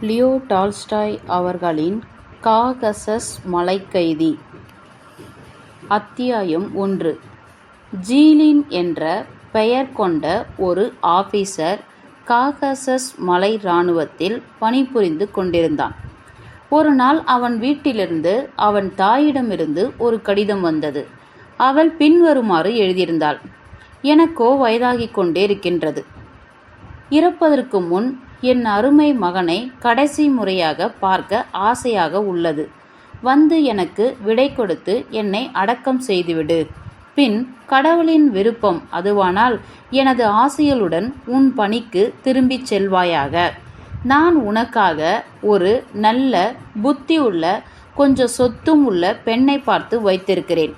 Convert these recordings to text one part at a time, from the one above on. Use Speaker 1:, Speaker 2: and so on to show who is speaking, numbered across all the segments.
Speaker 1: Leo Tolstoy அவர்களின் Caucasus மலைக்கைதி அத்தியாயம் ஒன்று. ஜீலின் என்ற பெயர் கொண்ட ஒரு ஆபீசர் காகசஸ் மலை இராணுவத்தில் பணிபுரிந்து கொண்டிருந்தான். ஒரு நாள் அவன் வீட்டிலிருந்து அவன் தாயிடமிருந்து ஒரு கடிதம் வந்தது. அவள் பின்வருமாறு எழுதியிருந்தாள். எனக்கோ வயதாகிக் கொண்டே இருக்கின்றது. இறப்பதற்கு முன் என் அருமை மகனை கடைசி முறையாக பார்க்க ஆசையாக உள்ளது. வந்து எனக்கு விடை கொடுத்து என்னை அடக்கம் செய்துவிடு. பின் கடவுளின் விருப்பம் அதுவானால் எனது ஆசைகளுடன் உன் பணிக்கு திரும்பிச் செல்வாயாக. நான் உனக்காக ஒரு நல்ல புத்தி உள்ள கொஞ்சம் சொத்தும் உள்ள பெண்ணை பார்த்து வைத்திருக்கிறேன்.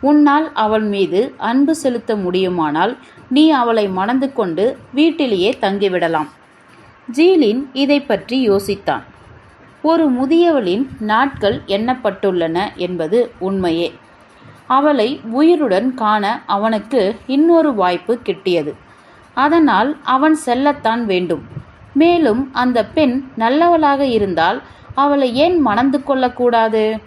Speaker 1: உன்னால் அவள் மீது அன்பு செலுத்த முடியுமானால் நீ அவளை மணந்து கொண்டு வீட்டிலேயே தங்கிவிடலாம். ஜீலின் இதை பற்றி யோசித்தான். ஒரு முதியவளின் நாட்கள் எண்ணப்பட்டுள்ளன என்பது உண்மையே. அவளை உயிருடன் காண அவனுக்கு இன்னொரு வாய்ப்பு கிட்டியது. அதனால் அவன் செல்லத்தான் வேண்டும். மேலும் அந்த பெண் நல்லவளாக இருந்தால் அவளை ஏன் மணந்து கொள்ளக்கூடாது?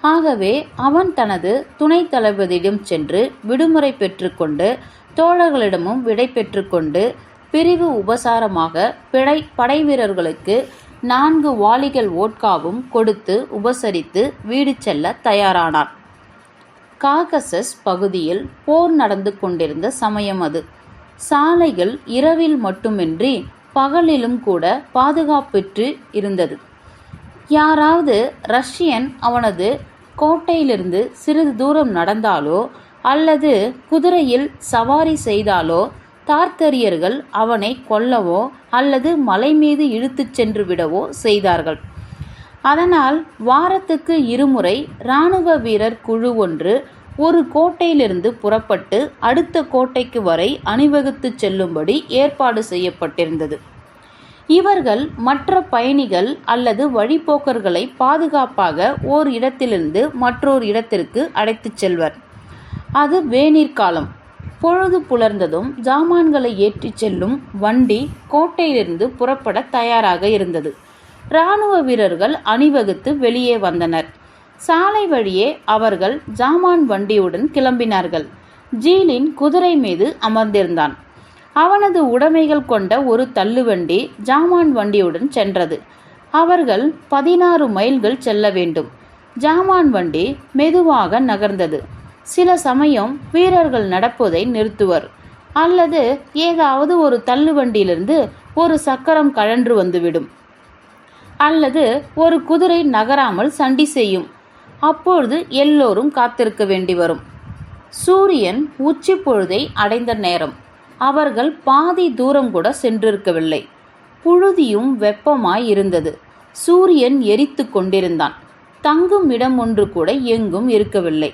Speaker 1: ஆகவே அவன் தனது துணைத் தளபதியிடம் சென்று விடுமுறை பெற்றுக்கொண்டு தோழர்களிடமும் விடை பெற்றுக்கொண்டு பிரிவு உபசாரமாக பிழை படை வீரர்களுக்கு நான்கு வாளிகள் ஓட்காவும் கொடுத்து உபசரித்து வீடு செல்ல தயாரானார். காகசஸ் பகுதியில் போர் நடந்து கொண்டிருந்த சமயம் அது. சாலைகள் இரவில் மட்டுமின்றி பகலிலும் கூட பாதுகாப்பற்று இருந்தது. யாராவது ரஷ்யன் அவனது கோட்டையிலிருந்து சிறிது தூரம் நடந்தாலோ அல்லது குதிரையில் சவாரி செய்தாலோ தார்த்தரியர்கள் அவனை கொல்லவோ அல்லது மலை மீது இழுத்துச் சென்று விடவோ செய்தார்கள். அதனால் வாரத்துக்கு இருமுறை இராணுவ வீரர் குழு ஒன்று ஒரு கோட்டையிலிருந்து புறப்பட்டு அடுத்த கோட்டைக்கு வரை அணிவகுத்து செல்லும்படி ஏற்பாடு செய்யப்பட்டிருந்தது. இவர்கள் மற்ற பயணிகள் அல்லது வழிப்போக்கர்களை பாதுகாப்பாக ஓர் இடத்திலிருந்து மற்றொரு இடத்திற்கு அழைத்துச் செல்வர். அது வேநீர்காலம் பொழுது புலர்ந்ததும் ஜாமான்களை ஏற்றிச் செல்லும் வண்டி கோட்டையிலிருந்து புறப்பட தயாராக இருந்தது. இராணுவ வீரர்கள் அணிவகுத்து வெளியே வந்தனர். சாலை வழியே அவர்கள் ஜாமான் வண்டியுடன் கிளம்பினார்கள். ஜீலின் குதிரை மீது அமர்ந்திருந்தான். அவனது உடைமைகள் கொண்ட ஒரு தள்ளுவண்டி ஜாமான் வண்டியுடன் சென்றது. அவர்கள் பதினாறு மைல்கள் செல்ல வேண்டும். ஜாமான் வண்டி மெதுவாக நகர்ந்தது. சில சமயம் வீரர்கள் நடப்பதை நிறுத்துவர். அல்லது ஏதாவது ஒரு தள்ளுவண்டியிலிருந்து ஒரு சக்கரம் கழன்று வந்துவிடும். அல்லது ஒரு குதிரை நகராமல் சண்டி செய்யும். அப்பொழுது எல்லோரும் காத்திருக்க வேண்டி வரும் சூரியன் உச்சி பொழுதை அடைந்த நேரம். அவர்கள் பாதி தூரம் கூட சென்றிருக்கவில்லை. புழுதியும் வெப்பமாய் இருந்தது. சூரியன் எரித்து கொண்டிருந்தான். தங்கும் இடம் ஒன்று கூட எங்கும் இருக்கவில்லை.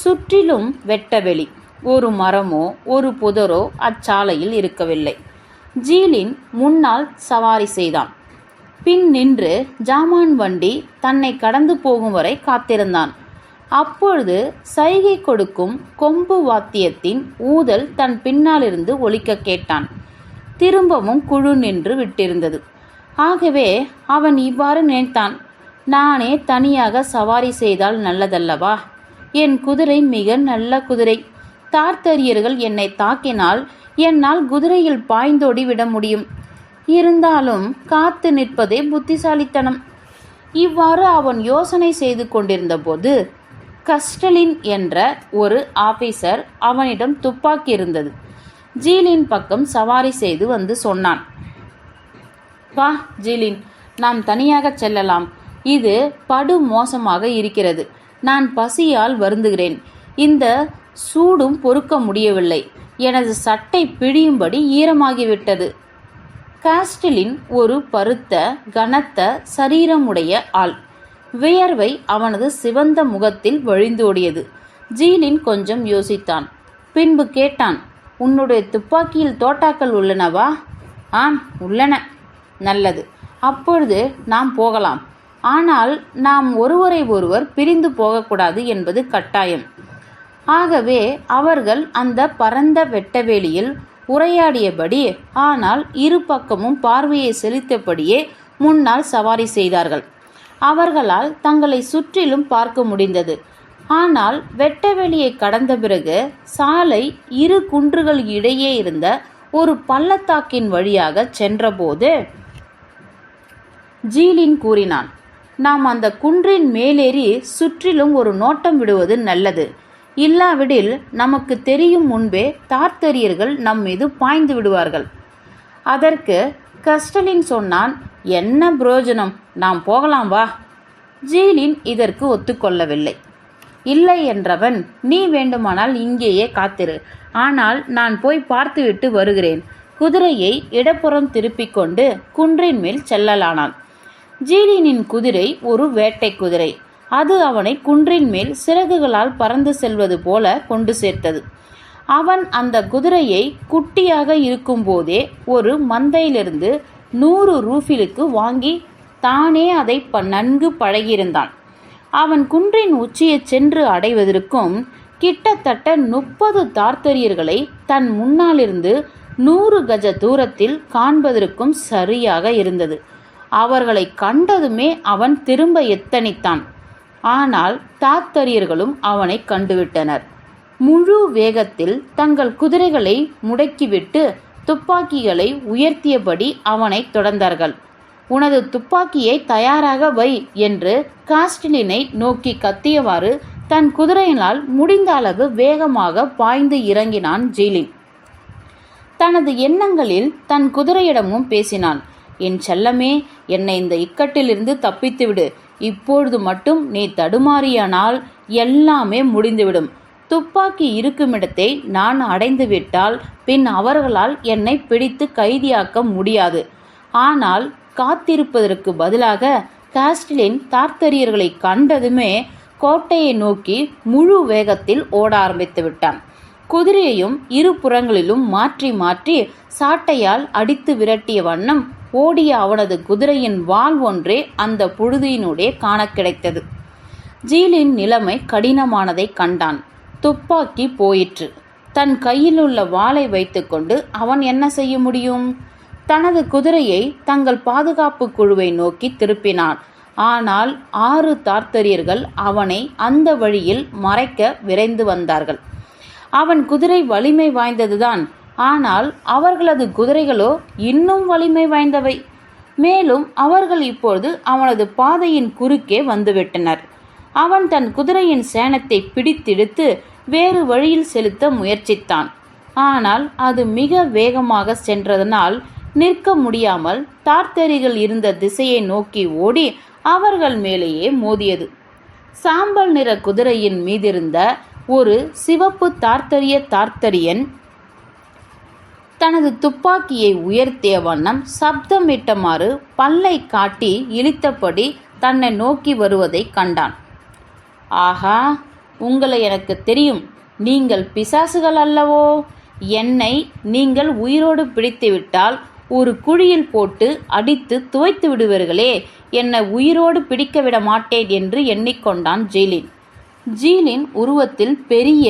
Speaker 1: சுற்றிலும் வெட்டவெளி ஒரு மரமோ ஒரு புதரோ அச்சாலையில் இருக்கவில்லை. ஜீலின் முன்னால் சவாரி செய்தான். பின் நின்று ஜாமான் வண்டி தன்னை கடந்து போகும் வரை காத்திருந்தான். அப்பொழுது சைகை கொடுக்கும் கொம்பு வாத்தியத்தின் ஊதல் தன் பின்னாலிருந்து ஒலிக்க கேட்டான். திரும்பவும் குழு நின்று விட்டிருந்தது. ஆகவே அவன் இவ்வாறு நினைத்தான். நானே தனியாக சவாரி செய்தால் நல்லதல்லவா? என் குதிரை மிக நல்ல குதிரை. தார்த்தரியர்கள் என்னை தாக்கினால் என்னால் குதிரையில் பாய்ந்தோடி விட முடியும். இருந்தாலும் காத்து நிற்பதே புத்திசாலித்தனம். இவ்வாறு அவன் யோசனை செய்து கொண்டிருந்தபோது கஸ்டலின் என்ற ஒரு ஆபீசர் அவனிடம் துப்பாக்கி இருந்தது ஜீலின் பக்கம் சவாரி செய்து வந்து சொன்னான். வா ஜீலின் நாம் தனியாக செல்லலாம். இது படு மோசமாக இருக்கிறது. நான் பசியால் வருந்துகிறேன். இந்த சூடும் பொறுக்க முடியவில்லை. எனது சட்டை பிழியும்படி ஈரமாகிவிட்டது. காஸ்டிலின் ஒரு பருத்த கனத்த சரீரமுடைய ஆள். வியர்வை அவனது சிவந்த முகத்தில் வழிந்தோடியது. ஜீலின் கொஞ்சம் யோசித்தான். பின்பு கேட்டான் உன்னுடைய துப்பாக்கியில் தோட்டாக்கள் உள்ளனவா? ஆம் உள்ளன. நல்லது. அப்பொழுது நாம் போகலாம். ஆனால் நாம் ஒருவரை ஒருவர் பிரிந்து போகக்கூடாது என்பது கட்டாயம். ஆகவே அவர்கள் அந்த பரந்த வெட்டவெளியில் உரையாடியபடி ஆனால் இரு பக்கமும் பார்வையை செலுத்தபடியே முன்னால் சவாரி செய்தார்கள். அவர்களால் தங்களை சுற்றிலும் பார்க்க முடிந்தது. ஆனால் வெட்டவெளியை கடந்த பிறகு சாலை இரு குன்றுகள் இடையே இருந்த ஒரு பள்ளத்தாக்கின் வழியாக சென்றபோது ஜீலின் கூறினான் நாம் அந்த குன்றின் மேலேறி சுற்றிலும் ஒரு நோட்டம் விடுவது நல்லது. இல்லாவிடில் நமக்கு தெரியும் முன்பே தார்த்தரியர்கள் நம் மீது பாய்ந்து விடுவார்கள். அதற்கு கஸ்டலின் சொன்னான் என்ன பிரயோஜனம் நாம் போகலாம் வா. ஜீலின் இதற்கு ஒத்துக்கொள்ளவில்லை. இல்லை என்றவன் நீ வேண்டுமானால் இங்கேயே காத்திரு. ஆனால் நான் போய் பார்த்துவிட்டு வருகிறேன். குதிரையை இடப்புறம் திருப்பிக் கொண்டு குன்றின் மேல் செல்லலானான். ஜீலினின் குதிரை ஒரு வேட்டை குதிரை. அது அவனை குன்றின் மேல் சிறகுகளால் பறந்து செல்வது போல கொண்டு சேர்த்தது. அவன் அந்த குதிரையை குட்டியாக இருக்கும்போதே ஒரு மந்தையிலிருந்து நூறு ரூஃபிலுக்கு வாங்கி தானே அதை ப நன்கு பழகியிருந்தான். அவன் குன்றின் உச்சியை சென்று அடைவதற்கும் கிட்டத்தட்ட முப்பது தார்த்தரியர்களை தன் முன்னாலிருந்து நூறு கஜ தூரத்தில் காண்பதற்கும் சரியாக இருந்தது. அவர்களை கண்டதுமே அவன் திரும்ப எத்தனித்தான். ஆனால் தாத்தரியர்களும் அவனை கண்டுவிட்டனர். முழு வேகத்தில் தங்கள் குதிரைகளை முடக்கிவிட்டு துப்பாக்கிகளை உயர்த்தியபடி அவனை தொடர்ந்தார்கள். உனது துப்பாக்கியை தயாராக வை என்று காஸ்டிலினை நோக்கி கத்தியவாறு தன் குதிரையினால் முடிந்த அளவு வேகமாக பாய்ந்து இறங்கினான் ஜெயிலின். தனது எண்ணங்களில் தன் குதிரையிடமும் பேசினான். என் செல்லமே என்னை இந்த இக்கட்டிலிருந்து தப்பித்துவிடு. இப்பொழுது மட்டும் நீ தடுமாறியானால் எல்லாமே முடிந்துவிடும். துப்பாக்கி இருக்குமிடத்தை நான் அடைந்துவிட்டால் பின் அவர்களால் என்னை பிடித்து கைதியாக்க முடியாது. ஆனால் காத்திருப்பதற்கு பதிலாக காஸ்டிலின் தார்த்தரியர்களை கண்டதுமே கோட்டையை நோக்கி முழு வேகத்தில் ஓட ஆரம்பித்து விட்டான். குதிரையையும் இரு புறங்களிலும் மாற்றி மாற்றி சாட்டையால் அடித்து விரட்டிய வண்ணம் ஓடிய அவனது குதிரையின் வால் ஒன்றே அந்த புழுதியினுடைய காண கிடைத்தது. ஜீலின் நிலைமை கடினமானதை கண்டான். துப்பாக்கி போயிற்று. தன் கையில் உள்ள வாளை வைத்துக்கொண்டு அவன் என்ன செய்ய முடியும்? தனது குதிரையை தங்கள் பாதுகாப்பு குழுவை நோக்கி திருப்பினான். ஆனால் ஆறு தார்த்தரியர்கள் அவனை அந்த வழியில் மறைக்க விரைந்து வந்தார்கள். அவன் குதிரை வலிமை வாய்ந்ததுதான். ஆனால் அவர்களது குதிரைகளோ இன்னும் வலிமை வாய்ந்தவை. மேலும் அவர்கள் இப்போது அவனது பாதையின் குறுக்கே வந்துவிட்டனர். அவன் தன் குதிரையின் சேனத்தை பிடித்திடுத்து வேறு வழியில் செலுத்த முயற்சித்தான். ஆனால் அது மிக வேகமாக சென்றதனால் நிற்க முடியாமல் தார்த்தரிகள் இருந்த திசையை நோக்கி ஓடி அவர்கள் மேலேயே மோதியது. சாம்பல் நிற குதிரையின் மீதிருந்த ஒரு சிவப்பு தார்த்தரிய தார்த்தரியன் தனது துப்பாக்கியை உயர்த்திய வண்ணம் சப்தமிட்டமாறு பல்லை காட்டி இழித்தபடி தன்னை நோக்கி வருவதை கண்டான். ஆஹா உங்களை எனக்கு தெரியும். நீங்கள் பிசாசுகள் அல்லவோ? என்னை நீங்கள் உயிரோடு பிடித்துவிட்டால் ஒரு குழியில் போட்டு அடித்து துவைத்து விடுவீர்களே. என்னை உயிரோடு பிடிக்க விட மாட்டேன் என்று எண்ணிக்கொண்டான் ஜீலின். ஜீலின் உருவத்தில் பெரிய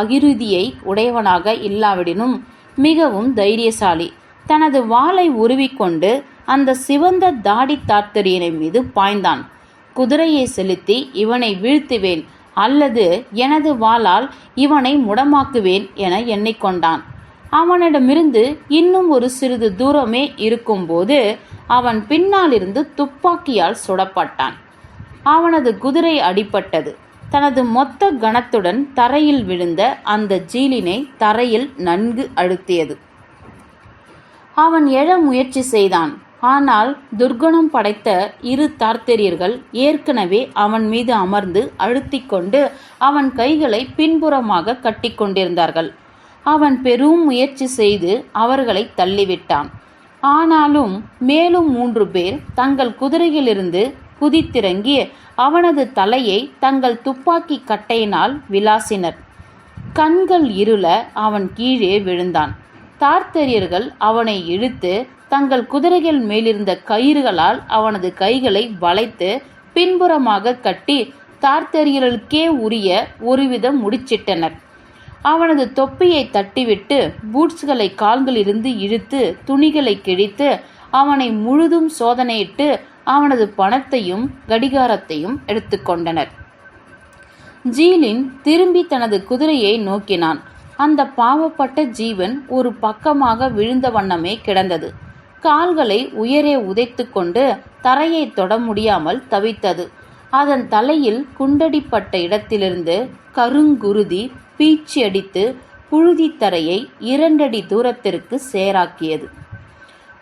Speaker 1: அகிருதியை உடையவனாக இல்லாவிடினும் மிகவும் தைரியசாலி. தனது வாளை உருவிக்கொண்டு அந்த சிவந்த தாடி தாத்தரியனை மீது பாய்ந்தான். குதிரையை செலுத்தி இவனை வீழ்த்துவேன் அல்லது எனது வாளால் இவனை முடமாக்குவேன் என எண்ணிக்கொண்டான். அவனிடமிருந்து இன்னும் ஒரு சிறிது தூரமே இருக்கும்போது அவன் பின்னாலிருந்து துப்பாக்கியால் சுடப்பட்டான். அவனது குதிரை அடிபட்டது. தனது மொத்த கணத்துடன் தரையில் விழுந்த அந்த ஜீலினை தரையில் நன்கு அழுத்தியது. அவன் எழ முயற்சி செய்தான். ஆனால் துர்குணம் படைத்த இரு தார்த்தரியர்கள் ஏற்கனவே அவன் மீது அமர்ந்து அழுத்தி கொண்டு அவன் கைகளை பின்புறமாக கட்டிக்கொண்டிருந்தார்கள் அவன் பெரும் முயற்சி செய்து அவர்களை தள்ளிவிட்டான். ஆனாலும் மேலும் மூன்று பேர் தங்கள் குதிரையிலிருந்து குதித்திறங்கி அவனது தலையை தங்கள் துப்பாக்கி கட்டையினால் விளாசினர் கண்கள் இருள அவன் கீழே விழுந்தான். தார்த்தரியர்கள் அவனை இழுத்து தங்கள் குதிரைகள் மேலிருந்த கயிறுகளால் அவனது கைகளை வளைத்து பின்புறமாக கட்டி தார்த்தரியர்களுக்கே உரிய ஒருவிதம் முடிச்சிட்டனர். அவனது தொப்பியை தட்டிவிட்டு பூட்ஸ்களை கால்களிலிருந்து இழுத்து துணிகளை கிழித்து அவனை முழுதும் சோதனையிட்டு அவனது பணத்தையும் கடிகாரத்தையும் எடுத்துக்கொண்டனர் ஜீலின் திரும்பி தனது குதிரையை நோக்கினான். அந்த பாவப்பட்ட ஜீவன் ஒரு பக்கமாக விழுந்த வண்ணமே கிடந்தது. கால்களை உயரே உதைத்து கொண்டு தரையை தொட முடியாமல் தவித்தது. அதன் தலையில் குண்டடிப்பட்ட இடத்திலிருந்து கருங்குருதி பீச்சி அடித்து புழுதித்தரையை இரண்டடி தூரத்திற்கு சேராக்கியது.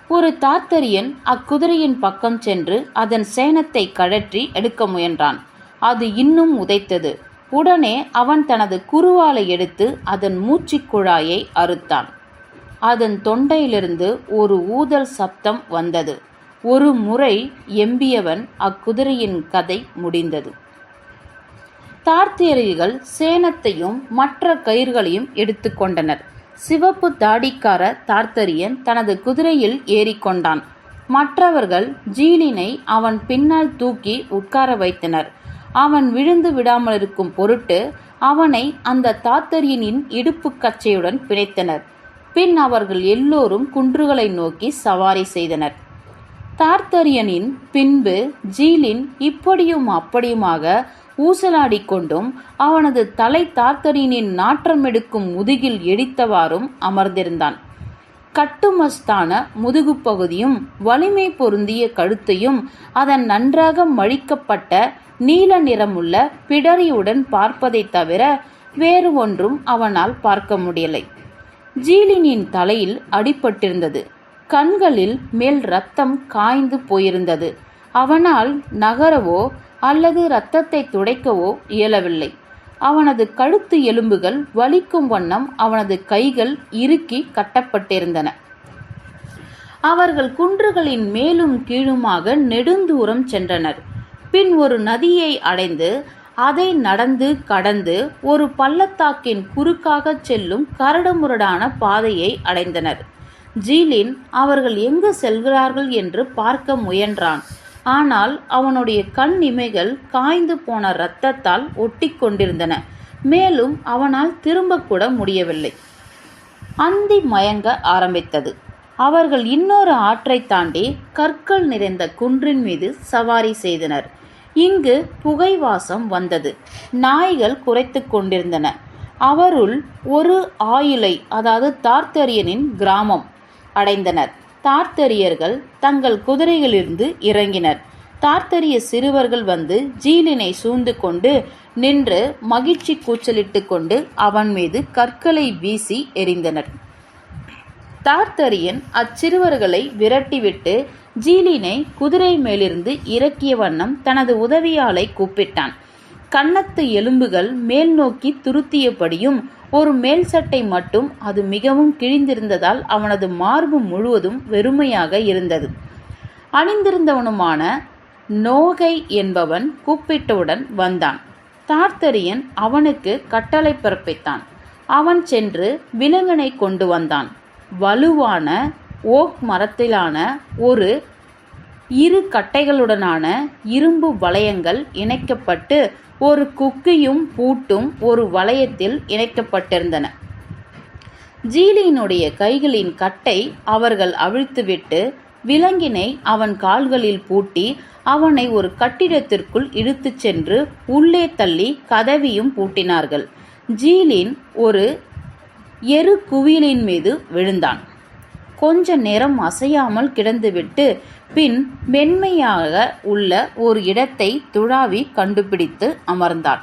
Speaker 1: ஒரு தாத்தரியன் அக்குதிரையின் பக்கம் சென்று அதன் சேனத்தை கழற்றி எடுக்க முயன்றான். அது இன்னும் உதைத்தது. உடனே அவன் தனது குருவாலை எடுத்து அதன் மூச்சு குழாயை அறுத்தான். அதன் தொண்டையிலிருந்து ஒரு ஊதல் சப்தம் வந்தது. ஒரு முறை எம்பியவன் அக்குதிரையின் கதை முடிந்தது. தார்த்தியர்கள் சேனத்தையும் மற்ற கயிர்களையும் எடுத்துக்கொண்டனர் சிவப்பு தாடிக்கார தார்த்தரியன் தனது குதிரையில் ஏறிக்கொண்டான். மற்றவர்கள் ஜீலினை அவன் பின்னால் தூக்கி உட்கார வைத்தனர். அவன் விழுந்து விடாமல் இருக்கும் பொருட்டு அவனை அந்த தாத்தரியனின் இடுப்பு கச்சையுடன் பிணைத்தனர். பின் அவர்கள் எல்லோரும் குன்றுகளை நோக்கி சவாரி செய்தனர். தார்த்தரியனின் பின்பு ஜீலின் இப்படியும் அப்படியுமாக ஊசலாடிக் கொண்டும் அவனது தலை தார்த்தரியனின் நாற்றமெடுக்கும் முதுகில் எடித்தவாறும் அமர்ந்திருந்தான். கட்டுமஸ்தான முதுகு பகுதியும் வலிமை பொருந்திய கழுத்தையும் அதன் நன்றாக மழிக்கப்பட்ட நீல நிறமுள்ள பிடரியுடன் பார்ப்பதைத் தவிர வேறு ஒன்றும் அவனால் பார்க்க முடியலை. ஜீலினின் தலையில் அடிபட்டிருந்தது. கண்களில் மேல் ரத்தம் காய்ந்து போயிருந்தது. அவனால் நகரவோ அல்லது இரத்தத்தை துடைக்கவோ இயலவில்லை. அவனது கழுத்து எலும்புகள் வலிக்கும் வண்ணம் அவனது கைகள் இறுக்கி கட்டப்பட்டிருந்தன. அவர்கள் குன்றுகளின் மேலும் கீழுமாக நெடுந்தூரம் சென்றனர். பின் ஒரு நதியை அடைந்து அதை நடந்து கடந்து ஒரு பள்ளத்தாக்கின் குறுக்காக செல்லும் கரடுமுரடான பாதையை அடைந்தனர். ஜீலின் அவர்கள் எங்கு செல்கிறார்கள்? என்று பார்க்க முயன்றான். ஆனால் அவனுடைய கண் இமைகள் காய்ந்து போன இரத்தத்தால் ஒட்டி கொண்டிருந்தன. மேலும் அவனால் திரும்பக்கூட முடியவில்லை. அந்தி மயங்க ஆரம்பித்தது. அவர்கள் இன்னொரு ஆற்றை தாண்டி கற்கள் நிறைந்த குன்றின் மீது சவாரி செய்தனர். இங்கு புகைவாசம் வந்தது. நாய்கள் குறைத்து கொண்டிருந்தன. அவருள் ஒரு ஆயுளை அதாவது தார்த்தரியனின் கிராமம் அடைந்தனர். தார்த்தரியர்கள் தங்கள் குதிரைகளிலிருந்து இறங்கினர். தார்த்தரிய சிறுவர்கள் வந்து ஜீலினை சூழ்ந்து கொண்டு நின்று மகிழ்ச்சி கூச்சலிட்டு கொண்டு அவன் மீது கற்களை வீசி எறிந்தனர். தார்த்தரியன் அச்சிறுவர்களை விரட்டிவிட்டு ஜீலினை குதிரை மேலிருந்து இறக்கிய வண்ணம் தனது உதவியாளை கூப்பிட்டான். கன்னத்து எலும்புகள் மேல் நோக்கி துருத்தியபடியும் ஒரு மேல் சட்டை மட்டும் அது மிகவும் கிழிந்திருந்ததால் அவனது மார்பு முழுவதும் வெறுமையாக இருந்தது. அணிந்திருந்தவனுமான நோகை என்பவன் கூப்பிட்டவுடன் வந்தான். தார்த்தரியன் அவனுக்கு கட்டளை பிறப்பித்தான். அவன் சென்று விலங்கனை கொண்டு வந்தான். வலுவான ஓக் மரத்திலான ஒரு இரு கட்டைகளுடனான இரும்பு வளையங்கள் இணைக்கப்பட்டு ஒரு குக்கியும் பூட்டும் ஒரு வளையத்தில் இணைக்கப்பட்டிருந்தன. ஜீலியினுடைய கைகளின் கட்டை அவர்கள் அவிழ்த்துவிட்டு விலங்கினை அவன் கால்களில் பூட்டி அவனை ஒரு கட்டிடத்திற்குள் இழுத்துச் சென்று உள்ளே தள்ளி கதவியும் பூட்டினார்கள். ஜீலின் ஒரு எரு குவியலின் மீது விழுந்தான். கொஞ்ச நேரம் அசையாமல் கிடந்துவிட்டு பின் மென்மையாக உள்ள ஒரு இடத்தை துழாவி கண்டுபிடித்து அமர்ந்தான்